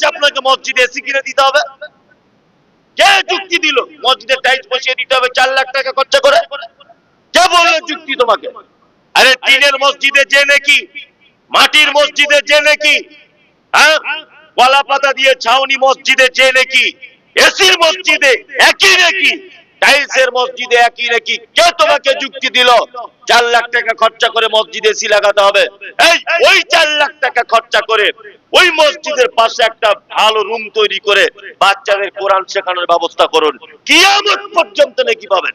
বলেছে আপনাকে মসজিদে এসি কিনে দিতে হবে। কে চুক্তি দিল? মসজিদে টাইট বসিয়ে দিতে হবে চার লাখ টাকা খরচা করে। কে বলল চুক্তি তোমাকে? আরে টিনের মসজিদে যে নাকি? মাটির মসজিদে যে নাকি? হ্যাঁ? কলা পাতা দিয়ে ছাউনি মসজিদে যে নাকি? এসির মসজিদে একই নাকি? টাইলসের মসজিদে একই নাকি? কে তোমাকে যুক্তি দিল, চার লাখ টাকা খরচা করে মসজিদে এসি লাগাতে হবে। এই, ওই চার লাখ টাকা খরচা করে ওই মসজিদের পাশে একটা ভালো রুম তৈরি করে বাচ্চাদের কোরআন শেখানোর ব্যবস্থা করুন। কিয়ামত পর্যন্ত নাকি পাবেন।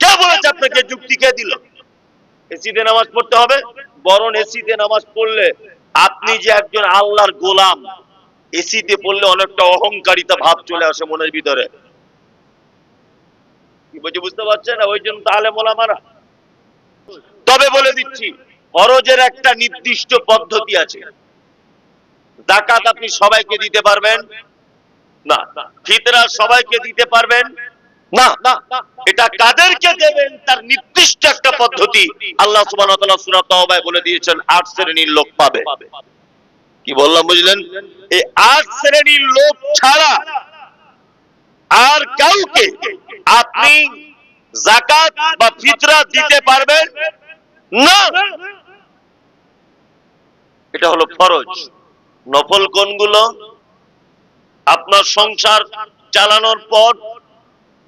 কে বলেছে আপনাকে যুক্তি কে দিল? এসিতে নামাজ পড়তে হবে? বরং এসিতে নামাজ পড়লে আপনি যে একজন আল্লাহর গোলাম, এসিতে পড়লে অনেকটা অহংকারিতা ভাব চলে আসে মনের ভিতরে। বুঝতে পারছেন? ওই জন্য তাহলে মোলামারা তবে বলে দিচ্ছি খরচের একটা নির্দিষ্ট পদ্ধতি আছে। জাকাত আপনি সবাইকে দিতে পারবেন? না। ফিতরা সবাইকে দিতে পারবেন? না। এটা কাদেরকে দেবেন? তার নির্দিষ্ট একটা পদ্ধতি আল্লাহ বলে দিয়েছেন, আট শ্রেণির লোক পাবে। কি বললাম, বুঝলেন? এই আট শ্রেণির লোক ছাড়া আর কাউকে আপনি জাকাত বা ফিতরা দিতে পারবেন না। এটা হলো ফরজ। নফল কোনগুলো? আপনার সংসার চালানোর পর,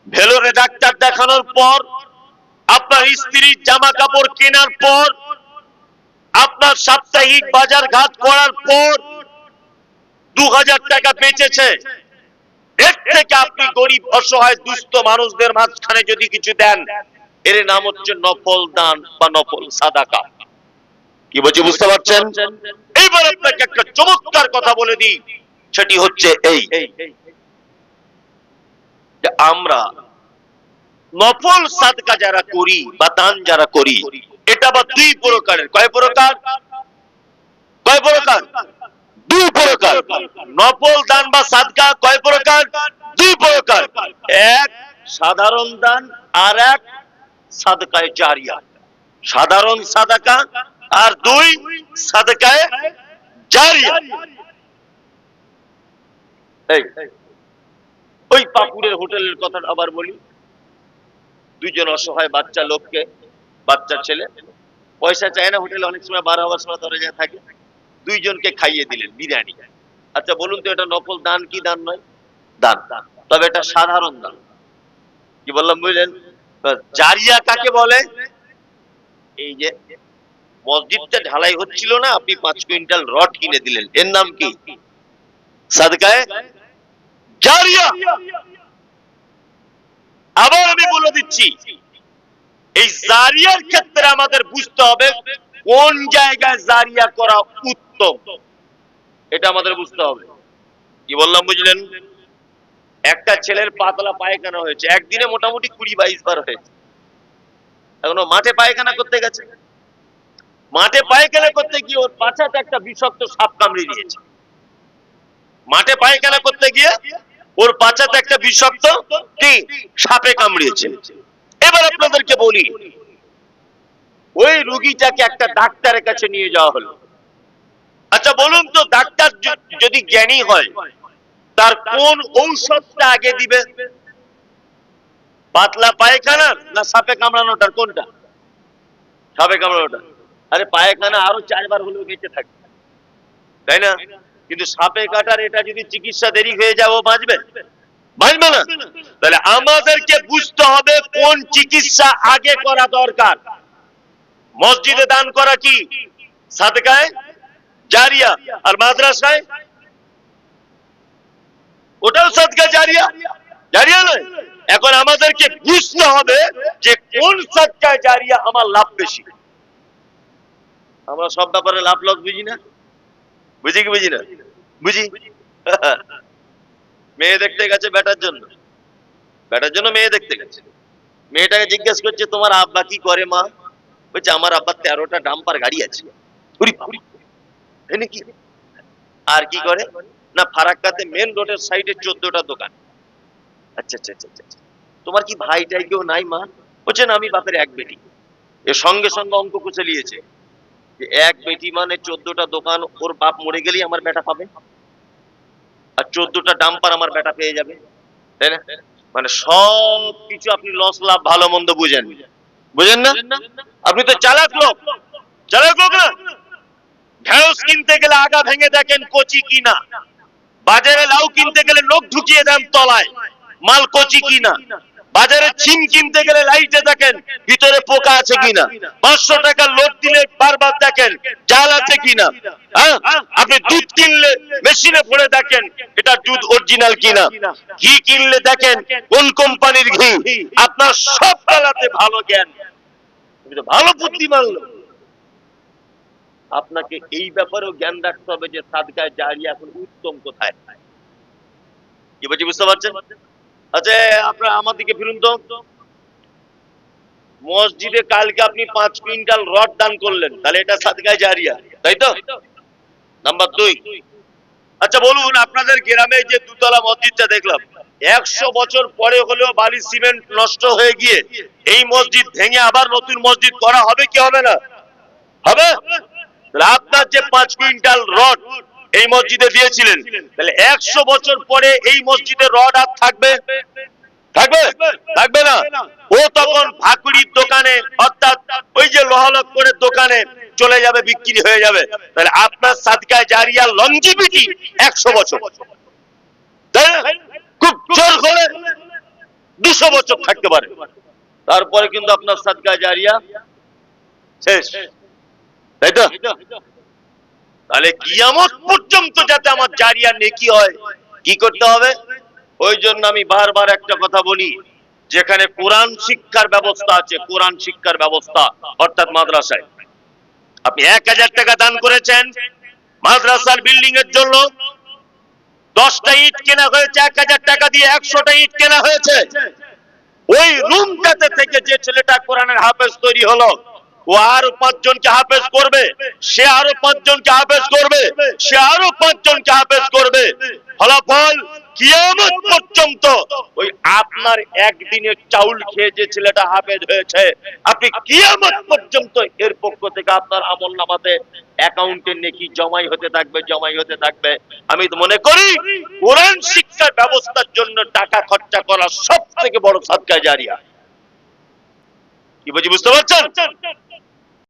ভেলোরে ডাক্তার দেখানোর পর, আপনার স্ত্রীর জামা কাপড় কেনার পর, আপনার সাপ্তাহিক বাজার ঘাট করার পর, দু হাজার টাকা বেঁচেছে। এর থেকে আপনি গরিব, অসহায়, দুস্থ মানুষদের মাঝখানে যদি কিছু দেন, এর নাম হচ্ছে নফল দান বা নফল সাদাকা। কি বলছি, বুঝতে পারছেন? এইবার আপনাকে একটা চমৎকার কথা বলে দিই, সেটি হচ্ছে এই। আমরা নফল সাদকা যারা করি বা দান যারা করি, এটা আবার দুই প্রকারের। কয় প্রকার? কয় প্রকার? প্রকার? নফল দান বা সাদকা কয় প্রকার? দুই প্রকার। এক সাধারণ দান আর এক সাদকায় জারিয়া। সাধারণ সাদাকা আর দুই সাদকায় জারিয়া। এই, ওই পাকুড়ের হোটেলের কথা আবার বলি। দুইজন অসহায় বাচ্চা লোককে, বাচ্চা ছেলে। পয়সা চায় না, হোটেলে অনেক সময় বারো হওয়ার সময় ধরে যায় থাকে। দুইজনকে খাইয়ে দিলেন, বিরিয়ানি। আচ্ছা বলুন তো, এটা নকল দান কি দান নয়? দান। তবে এটা সাধারণ দান। কি বললাম, বুঝলেন? জারিয়া কাকে বলে? এই যে মসজিদটা ঢালাই হচ্ছিল না, আপনি পাঁচ কুইন্টাল রড কিনে দিলেন। এর নাম কি? জারিয়া! আবার আমি বলে দিচ্ছি, এই জারিয়ার ক্ষেত্রে আমাদের বুঝতে হবে কোন জায়গায় জারিয়া করা উত্তম। এটা আমাদের বুঝতে হবে। কি বললাম, বুঝলেন? একটা ছেলের পাতলা পায়খানা হয়েছে। একদিনে মোটামুটি কুড়ি বাইশ বার হয়েছে। মাঠে পায়খানা করতে গেছে। মাঠে পায়খানা করতে গিয়ে ওর পাছাতে একটা বিষাক্ত সাপ কামড়ে দিয়েছে। মাঠে পায়খানা করতে গিয়ে ওর পাছাতে একটা বিষাক্ত কি? সাপে কামড়িয়েছে এবার আপনাদেরকে বলি, ওই রুগীটাকে একটা ডাক্তারের কাছে নিয়ে যাওয়া হলো। আচ্ছা বলুন তো, ডাক্তার যদি জ্ঞানী হয়, তার কোন ঔষধটা আগে দিবে? পাতলা পায়খানার না সাপে কামড়ানোটার কোনটা? সাপে কামড়ানোটা। আরে, পায়খানা আরও চারবার হলেও বেঁচে থাকে। তাই না? কিন্তু সাপে কাটার এটা যদি চিকিৎসা দেরি হয়ে যাবে বাঁচবে? বাঁচবে না। তাহলে আমাদেরকে বুঝতে হবে কোন চিকিৎসা আগে করা দরকার। মসজিদে দান করা কি? সাদকায়? জারিয়া আর মাদ্রাসায়? ওটাও সাদকা জারিয়া? জারিয়া নয়। এখন আমাদেরকে বুঝতে হবে যে কোন সাদকায় জারিয়া আমার লাভ বেশি। আমরা সব ব্যাপারে লাভ লস বুঝি না? বুঝি কি বুঝি না? বুঝি? মেয়ে দেখতে গেছে বেটার জন্য। বেটার জন্য মেয়ে দেখতে গেছে। মেয়েটাকে জিজ্ঞেস করছে, তোমার আব্বা কি করে মা? বলছে, আমার আব্বার তেরোটা ডাম্পার গাড়ি আছে। বাবা, আর কি করে? না ফারাক্কাতে মেন রোডের সাইডে চোদ্দটা দোকান। আচ্ছা আচ্ছা আচ্ছা আচ্ছা, আচ্ছা। তোমার কি ভাই টাই কেউ নাই মা? বলছে না আমি বাপের এক বেটি। এর সঙ্গে সঙ্গে অঙ্ক কুচে নিয়েছে। যে এক বেটি মানে চোদ্দটা দোকান ওর বাপ মরে গেলেই আমার বেটা পাবে। আর চোদ্দটা ডাম্পার আমার বেটা পেয়ে যাবে। তাই না? মানে সব কিছু আপনি লস লাভ ভালো মন্দ বুঝেন বুঝেন না? আপনি তো চালাক লোক। চালাক লোক না? ঢেঁড়স কিনতে গেলে আগা ভেঙে দেখেন কচি কিনা। বাজারে লাউ কিনতে গেলে নখ ঢুকিয়ে দেন তলায়, মাল কচি কিনা। বাজারে চিম কিনতে গেলে লাইটে দেখেন ভিতরে পোকা আছে কিনা। পাঁচশো টাকা লোড দিলে বারবার দেখেন জাল আছে কিনা। হ্যাঁ? আপনি দুধ কিনলে মেশিনে পড়ে দেখেন এটা দুধ অরিজিনাল কিনা। ঘি কিনলে দেখেন কোন কোম্পানির ঘি। আপনার সব বেলাতে ভালো জ্ঞান। ভালো বুদ্ধিমান লোক। আপনাকে এই ব্যাপারেও জ্ঞান রাখতে হবে যে সাদগায় জারিয়া এখন উত্তম কোথায়? কি বলছি, বুঝতে পারছেন? আচ্ছা আপনার আমার দিকে ফিরুন তো। মসজিদে কালকে আপনি পাঁচ কুইন্টাল রড দান করলেন, তাহলে এটা সাদগায় জারিয়া, তাই তো? নাম্বার দুই। আচ্ছা বলুন, আপনাদের গ্রামে যে দুতলা মসজিদটা দেখলাম, একশো বছর পরে হলেও বালি সিমেন্ট নষ্ট হয়ে গিয়ে এই মসজিদ ভেঙে আবার নতুন মসজিদ করা হবে কি হবে না? হবে? আপনার যে পাঁচ কুইন্টাল রড এই মসজিদে দিয়েছিলেন, তাহলে একশো বছর পরে এই মসজিদে রড আর থাকবে? থাকবে? থাকবে না। ও তখন ভাকুড়ির দোকানে, অর্থাৎ ওই যে লোহালক করে দোকানে চলে যাবে, বিক্রি হয়ে যাবে। তাহলে আপনার সাদকায় জারিয়া লংজিভিটি একশো বছর। খুব জোর করে দুশো বছর থাকতে পারে। তারপরে কিন্তু আপনার সাদকায় জারিয়া শেষ। তাই তো? তাহলে কিয়ামত পর্যন্ত যাতে আমার জারিয়া নেকি হয়, কি করতে হবে? ওই জন্য আমি বারবার একটা কথা বলি, যেখানে কোরআন শিক্ষার ব্যবস্থা আছে, কোরআন শিক্ষার ব্যবস্থা, অর্থাৎ মাদ্রাসায়। আপনি এক হাজার টাকা দান করেছেন, মাদ্রাসার বিল্ডিং এর জন্য। দশটা ইট কেনা হয়েছে, এক হাজার টাকা দিয়ে একশোটা ইট কেনা হয়েছে। ওই রুমটাতে থেকে যে ছেলেটা কোরআনের হাফেজ তৈরি হলো ও আরও পাঁচজনকে হাফেজ করবে, সে আরও পাঁচজনকে হাফেজ করবে, সে আরও পাঁচজনকে হাফেজ করবে। ফলাফল কিয়ামত পর্যন্ত ওই আপনার চাউল খেয়ে যে ছেলেটা হাফেজ হয়েছে, আপনি কিয়ামত পর্যন্ত এর পক্ষ থেকে আপনার আমল নামাতে অ্যাকাউন্টে নেকি জমাই হতে থাকবে, জমাই হতে থাকবে। আমি মনে করি, কোরআন শিক্ষার ব্যবস্থার জন্য টাকা খরচা করা সব থেকে বড় সাদকা জারিয়া। কি বলছি বুঝতে পারছেন?